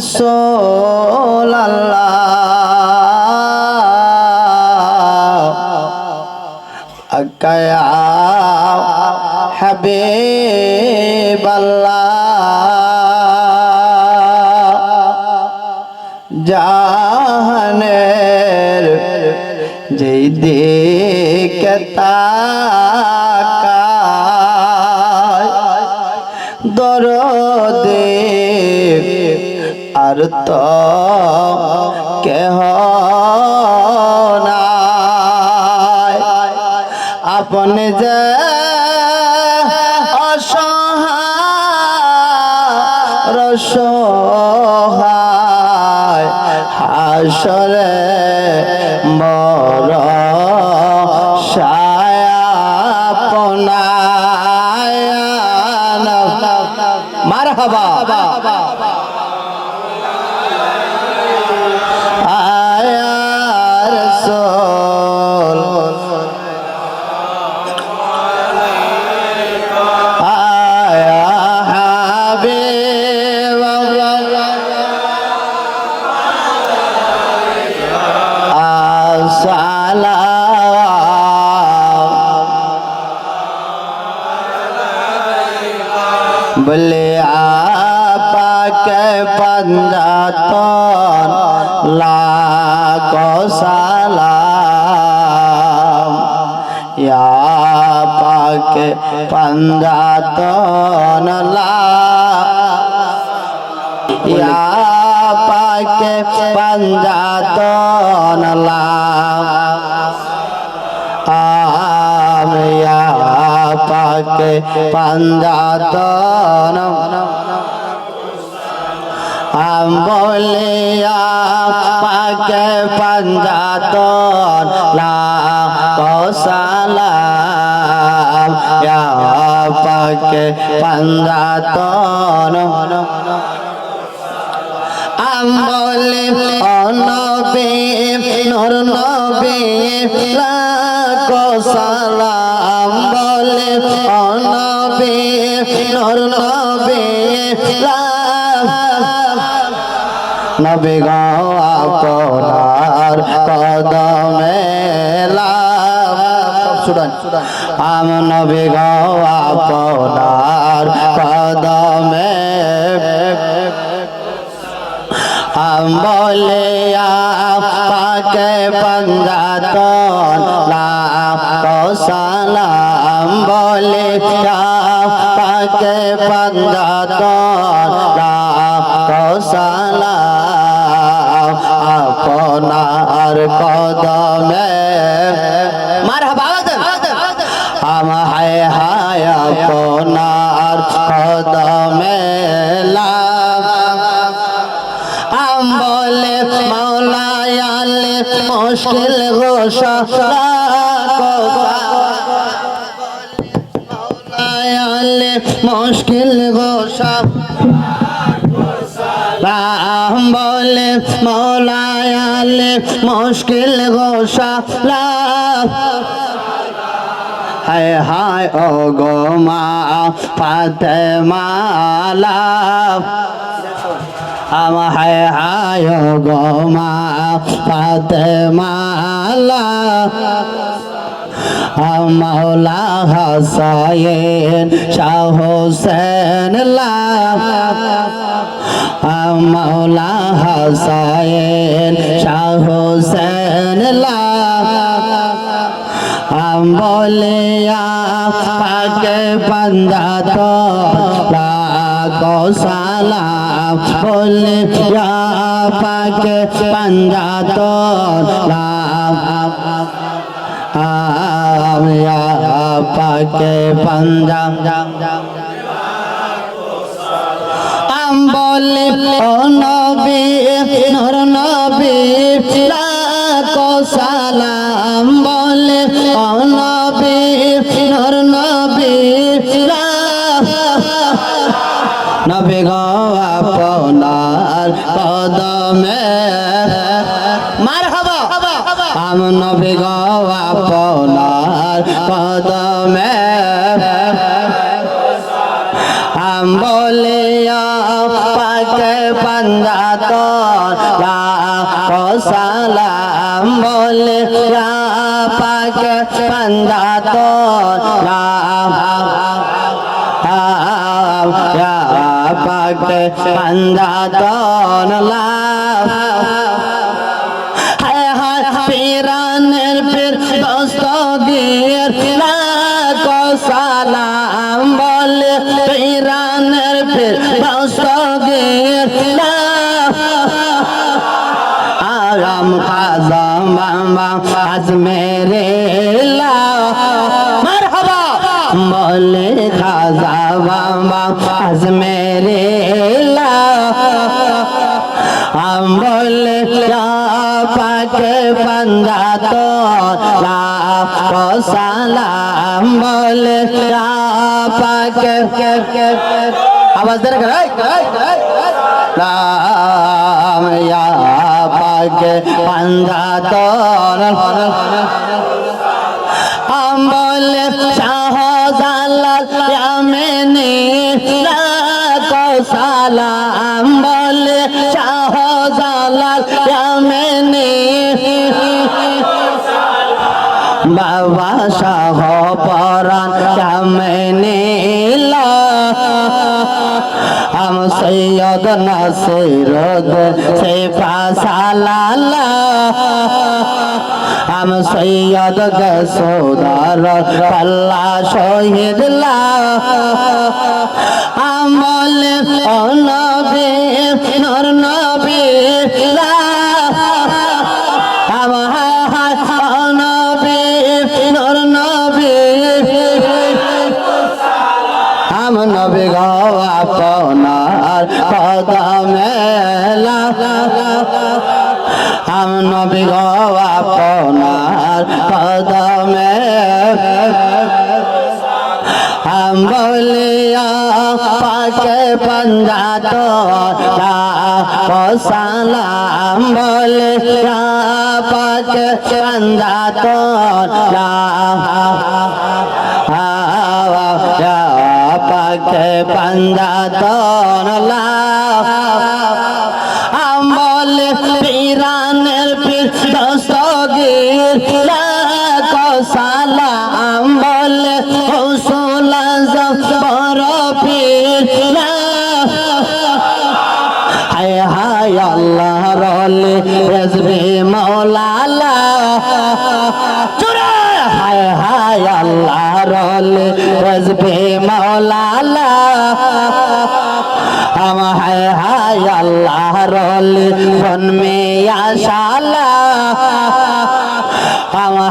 রসোল আকায়া হাবিব জাহানের আপনি যে অসহায় হাসরে মার পঞ্জাতন লাখ সালাম। ইয়া পাকে পঞ্জাতন লাখ ইয়া পাকে পঞ্জাতন আমিয়া পাকে পঞ্জাতন আম বলিয়া পাকে পঞ্জাতন সালাম পাকে পঞ্জাতন। আমলে অনবে নবে গাও আপনার কদমে সুডান আম নবে গাও আপনার কদমে বলে পাকে পঞ্জাতন সালাম বলে পাকে পঞ্জাতন। আপনার কদমে মার আম হায় হায় আপনার কদমে লা আম বলে মাওলায়ালে মুশকিল গোসা মাওলায়ালে মুশকিল গোসা রাম বলে মৌলায়ালে মুশকিল গোসা হায় হায় ও গো মা ফাতে মালা আম হায় হায় গো মা পাতে মালা মাওলা হাসায়েন শাহ হোসেন লা। মাওলা হাসায়েন শাহ হোসেন লা বলিয়া পাকে পান্দা তো লাখো সালাম বলিয়া পাকে পান্দা তো পাকে পান্দা আম বলে ও নবী নর নবী, লাখো সালাম বলে। ও নবী নর নবী নবী গো আপনার কদমে। মার হবা আম নবী গো আপনার কদমে। বান্দা তো ইয়া পাক বান্দা তো লা হায় হায় পিরানের পীর দস্তগীর লাখো সালাম বলে পিরানের পীর মামা আজ মেরে মলে খাজা বাবা আজ মেরে লা আমল পাকে বান্দা তো সালাম বলে পাকে আওয়াজ দেন পাকে বান্দা তো বাবা পরাণ কামনে আম সৈয়দ না সৈরদ সে ফাসালালা আম সৈয়দ গসোদার পাল্লা শহীদলা আমল অনবে নর নর নবে গাওয়া পনার পদা মেলা। আম নবে গাওয়া পনার পদা আম বলিয়া পাকে পঞ্জা তো সালাম বলিয়া পাকে পঞ্জা তো तो আল্লাহ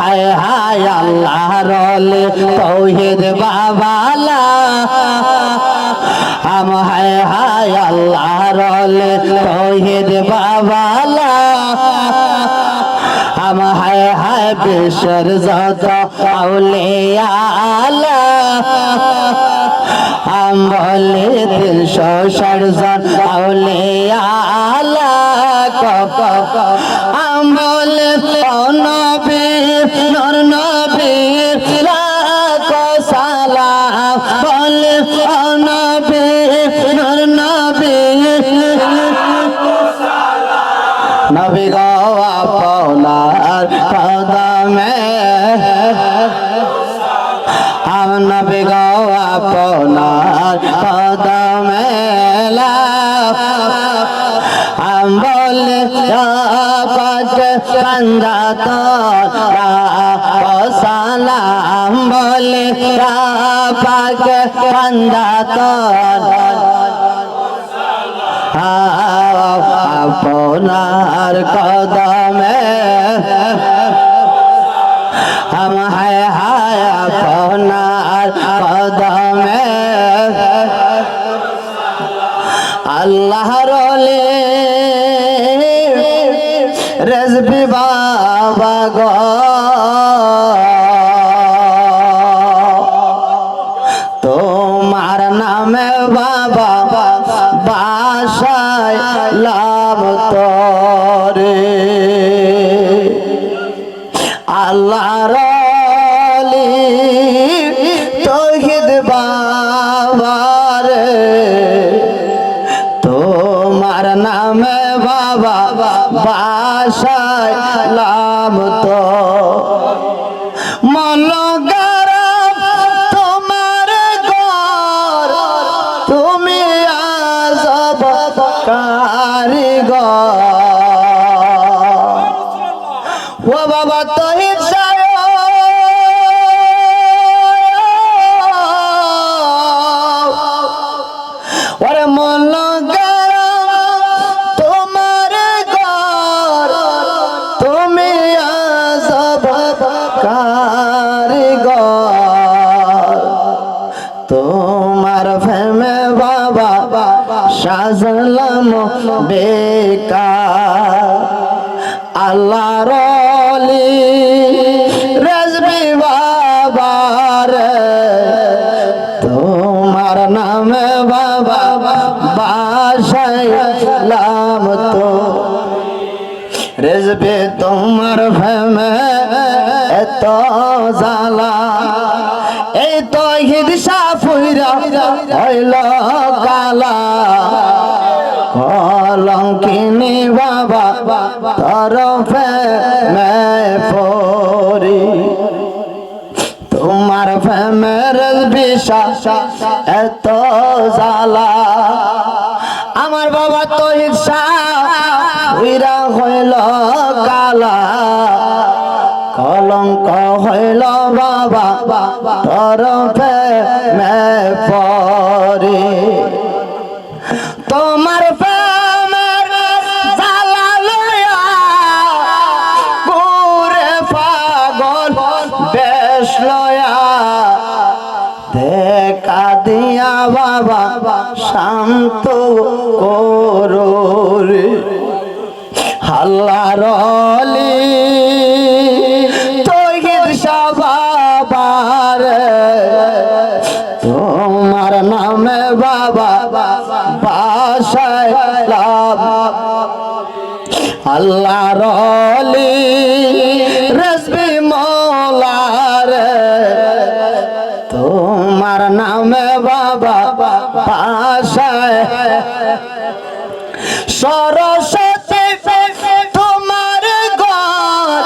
হায় হায় আল্লাহ রলে তৌহিদ বাবালা। হাম হায় হায় আল্লাহ রলে তৌহিদ বাবালা। হাম হায় হায় বেশর যত আউলিয়া আল্লাহ আম বলে তিনশো ষাট জন আউলিয়া আমল নর বান্দা তো ও সালাম বলে পাক বান্দা তো আপনার কদমে हम है हाय আপনার কদমে আল্লাহ রলে রেজবি বাবা গো। তোমার ফেমে বাবা সাজলাম বেকার। আল্লাহ রলি রেজবি বাবার তোমার নামে বাবা বাসাইলাম তো। রেজবে তোমার ফেমে এত জালা তো ফুইরা হইল কালা। কলঙ্কিনী বাবা, তরফে ফরি তোমার ফেমের বিশ্বাস এত জালা আমার বাবা তো ঈর্ষা, উইরা হইল কালা। কলঙ্ক হইল বাবা তরফে মে পরে তোমার বাবা শান্ত করোরে। হাল্লার অলি তৈর আল্লাহ রলি রসবি মৌলার। তোমার নামে বাবা বাসায়। সরস্বতী তোমার ঘর,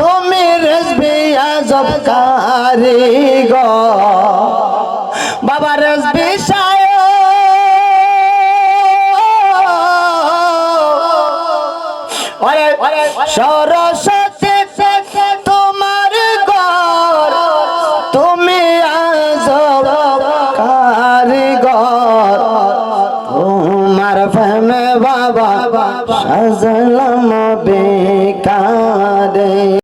তুমি রেসবি আজব কারিগর বাবা রেসবি সায় সরস্বতী